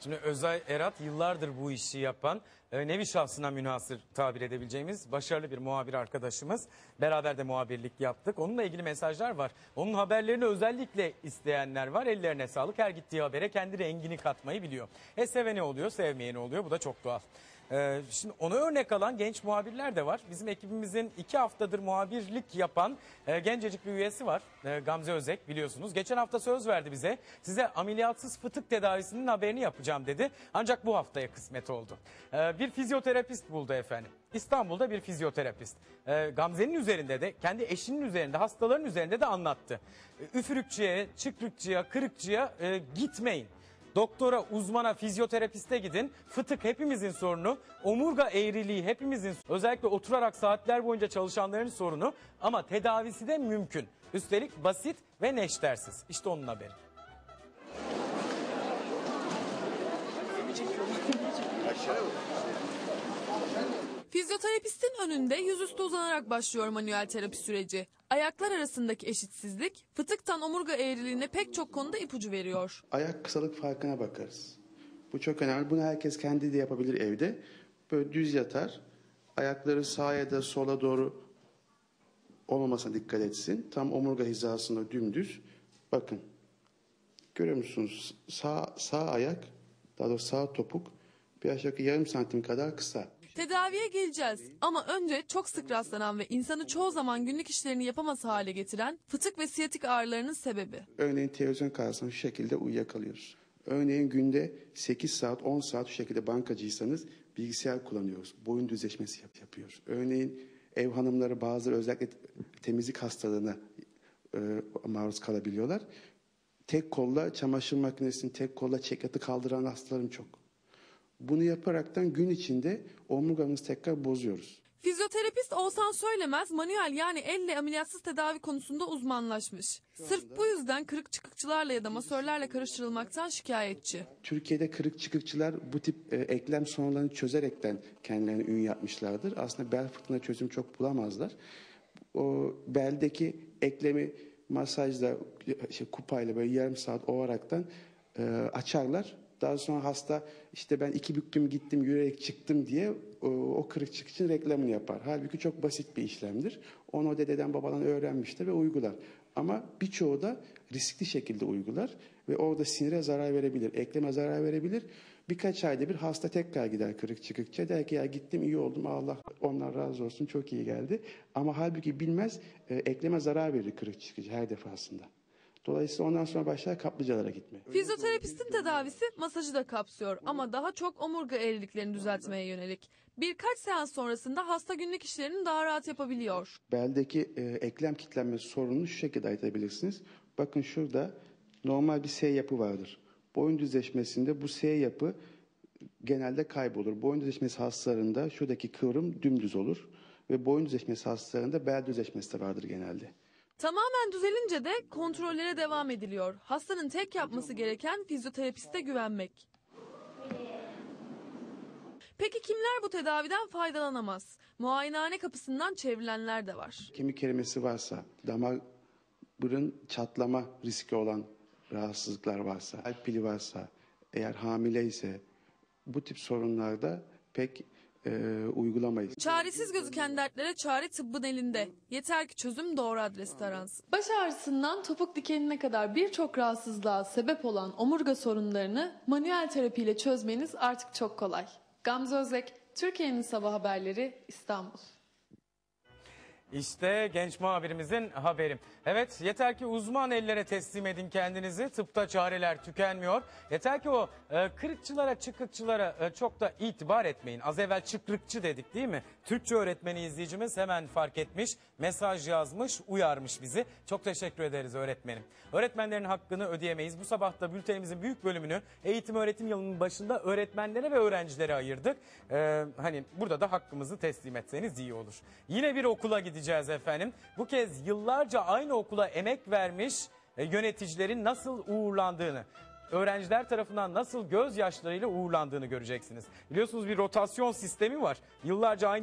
Şimdi Özay Erat yıllardır bu işi yapan, e, nevi şahsına münhasır tabir edebileceğimiz başarılı bir muhabir arkadaşımız. Beraber de muhabirlik yaptık. Onunla ilgili mesajlar var. Onun haberlerini özellikle isteyenler var. Ellerine sağlık. Her gittiği habere kendi rengini katmayı biliyor. E seveni oluyor, sevmeyeni oluyor. Bu da çok doğal. Ee, şimdi ona örnek alan genç muhabirler de var. Bizim ekibimizin iki haftadır muhabirlik yapan e, gencecik bir üyesi var. E, Gamze Özek biliyorsunuz. Geçen hafta söz verdi bize. Size ameliyatsız fıtık tedavisinin haberini yapacağım dedi. Ancak bu haftaya kısmet oldu. E, bir fizyoterapist buldu efendim. İstanbul'da bir fizyoterapist. Gamze'nin üzerinde de kendi eşinin üzerinde hastaların üzerinde de anlattı. E, üfürükçüye, çıkrıkçıya, kırıkçıya e, gitmeyin. Doktora, uzmana, fizyoterapiste gidin. Fıtık hepimizin sorunu. Omurga eğriliği hepimizin özellikle oturarak saatler boyunca çalışanların sorunu. Ama tedavisi de mümkün. Üstelik basit ve neştersiz. İşte onun haberi. Fizyoterapistin önünde yüzüstü uzanarak başlıyor manuel terapi süreci. Ayaklar arasındaki eşitsizlik fıtıktan omurga eğriliğine pek çok konuda ipucu veriyor. ayak kısalık farkına bakarız. Bu çok önemli. Bunu herkes kendi de yapabilir evde. Böyle düz yatar. Ayakları sağa ya da sola doğru olmamasına dikkat etsin. Tam omurga hizasında dümdüz. Bakın. Görüyor musunuz? Sağ, sağ ayak, daha doğrusu sağ topuk bir aşağı yarım santim kadar kısa. Tedaviye geleceğiz ama önce çok sık rastlanan ve insanı çoğu zaman günlük işlerini yapamaz hale getiren fıtık ve siyatik ağrılarının sebebi. Örneğin televizyon karşısında şu şekilde uyuyakalıyoruz. Örneğin günde 8 saat 10 saat şu şekilde bankacıysanız bilgisayar kullanıyoruz. Boyun düzleşmesi yap- yapıyoruz. Örneğin ev hanımları bazıları özellikle temizlik hastalığına e, maruz kalabiliyorlar. Tek kolla çamaşır makinesini tek kolla çekyatı kaldıran hastalarım çok. Bunu yaparaktan gün içinde omurgamızı tekrar bozuyoruz. Fizyoterapist Oğuzhan Söylemez manuel yani elle ameliyatsız tedavi konusunda uzmanlaşmış. Sırf bu yüzden kırık çıkıkçılarla ya da masörlerle karıştırılmaktan şikayetçi. Türkiye'de kırık çıkıkçılar bu tip e, eklem sorunlarını çözerekten kendilerine ün yapmışlardır. Aslında bel fıtığına çözüm çok bulamazlar. O beldeki eklemi masajla, şey, kupayla böyle yarım saat ovaraktan e, açarlar. Daha sonra hasta işte ben iki büktüm gittim yürüyerek çıktım diye o, kırık çıkık için reklamını yapar. Halbuki çok basit bir işlemdir. Onu o dededen babadan öğrenmiştir ve uygular. Ama birçoğu da riskli şekilde uygular ve orada sinire zarar verebilir, ekleme zarar verebilir. Birkaç ayda bir hasta tekrar gider kırık çıkıkça der ki ya gittim iyi oldum Allah onlar razı olsun çok iyi geldi. Ama halbuki bilmez e, ekleme zarar verir kırık çıkıcı her defasında. Dolayısıyla ondan sonra başlar kaplıcalara gitmeye. Fizyoterapistin tedavisi masajı da kapsıyor ama daha çok omurga eğriliklerini düzeltmeye yönelik. Birkaç seans sonrasında hasta günlük işlerini daha rahat yapabiliyor. Beldeki e, eklem kitlenmesi sorununu şu şekilde ayırt edebilirsiniz. Bakın şurada normal bir S yapı vardır. Boyun düzleşmesinde bu S yapı genelde kaybolur. Boyun düzleşmesi hastalarında şuradaki kıvrım dümdüz olur. Ve boyun düzleşmesi hastalarında bel düzleşmesi de vardır genelde. Tamamen düzelince de kontrollere devam ediliyor. Hastanın tek yapması gereken fizyoterapiste güvenmek. Peki kimler bu tedaviden faydalanamaz? Muayenehane kapısından çevrilenler de var. Kemik erimesi varsa, damarın çatlama riski olan rahatsızlıklar varsa, kalp pili varsa, eğer hamile ise bu tip sorunlarda pek e, uygulamayız. Çaresiz gözüken dertlere çare tıbbın elinde. Yeter ki çözüm doğru adreste aransın. Baş ağrısından topuk dikenine kadar birçok rahatsızlığa sebep olan omurga sorunlarını manuel terapiyle çözmeniz artık çok kolay. Gamze Özek, Türkiye'nin Sabah Haberleri, İstanbul. İşte genç muhabirimizin haberi. Evet yeter ki uzman ellere teslim edin kendinizi. Tıpta çareler tükenmiyor. Yeter ki o e, kırıkçılara çıkıkçılara e, çok da itibar etmeyin. Az evvel çıkrıkçı dedik değil mi? Türkçe öğretmeni izleyicimiz hemen fark etmiş. Mesaj yazmış uyarmış bizi. Çok teşekkür ederiz öğretmenim. Öğretmenlerin hakkını ödeyemeyiz. Bu sabah da bültenimizin büyük bölümünü eğitim öğretim yılının başında öğretmenlere ve öğrencilere ayırdık. E, hani burada da hakkımızı teslim etseniz iyi olur. Yine bir okula gideceğiz efendim. Bu kez yıllarca aynı okula emek vermiş e, yöneticilerin nasıl uğurlandığını, öğrenciler tarafından nasıl gözyaşlarıyla uğurlandığını göreceksiniz. Biliyorsunuz bir rotasyon sistemi var. Yıllarca aynı